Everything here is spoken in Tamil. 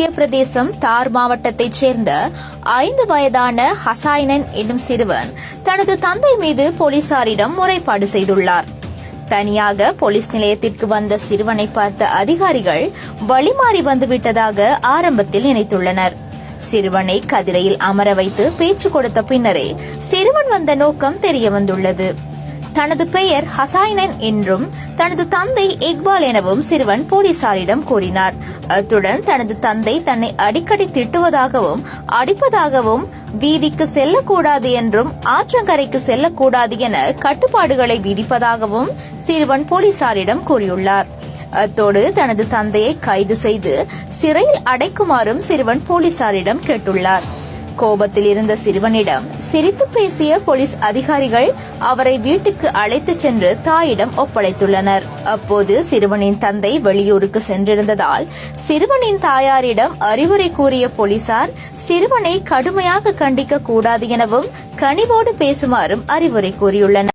மத்திய பிரதேசம் தார் மாவட்டத்தைச் சேர்ந்த ஐந்து வயதான ஹசாயனன் என்னும் சிறுவன் தனது தந்தை மீது போலீசாரிடம் முறைப்பாடு செய்துள்ளார். தனியாக போலீஸ் நிலையத்திற்கு வந்த சிறுவனை பார்த்த அதிகாரிகள் வழிமாறி வந்துவிட்டதாக ஆரம்பத்தில் நினைத்துள்ளனர். சிறுவனை கதிரையில் அமர வைத்து பேச்சு கொடுத்த பின்னரே சிறுவன் வந்த நோக்கம் தெரிய வந்துள்ளது தனது பெயர் ஹசாயினன் என்றும் தனது தந்தை இக்பால் எனவும் சிறுவன் போலீசாரிடம் கூறினார். அத்துடன் தனது தந்தை தன்னை அடிக்கடி திட்டுவதாகவும் அடிப்பதாகவும் வீதிக்கு செல்லக்கூடாது என்றும் ஆற்றங்கரைக்கு செல்லக்கூடாது என கட்டுப்பாடுகளை விதிப்பதாகவும் சிறுவன் போலீசாரிடம் கூறியுள்ளார். அத்தோடு தனது தந்தையை கைது செய்து சிறையில் அடைக்குமாறும் சிறுவன் போலீசாரிடம் கேட்டுள்ளார். கோபத்தில் இருந்த சிறுவனிடம் சிரித்து பேசிய போலீஸ் அதிகாரிகள் அவரை வீட்டுக்கு அழைத்துச் சென்று தாயிடம் ஒப்படைத்துள்ளனர். அப்போது சிறுவனின் தந்தை வெளியூருக்கு சென்றிருந்ததால் சிறுவனின் தாயாரிடம் அறிவுரை கூறிய போலீசார் சிறுவனை கடுமையாக கண்டிக்க கூடாது எனவும் கனிவோடு பேசுமாறும் அறிவுரை கூறியுள்ளனர்.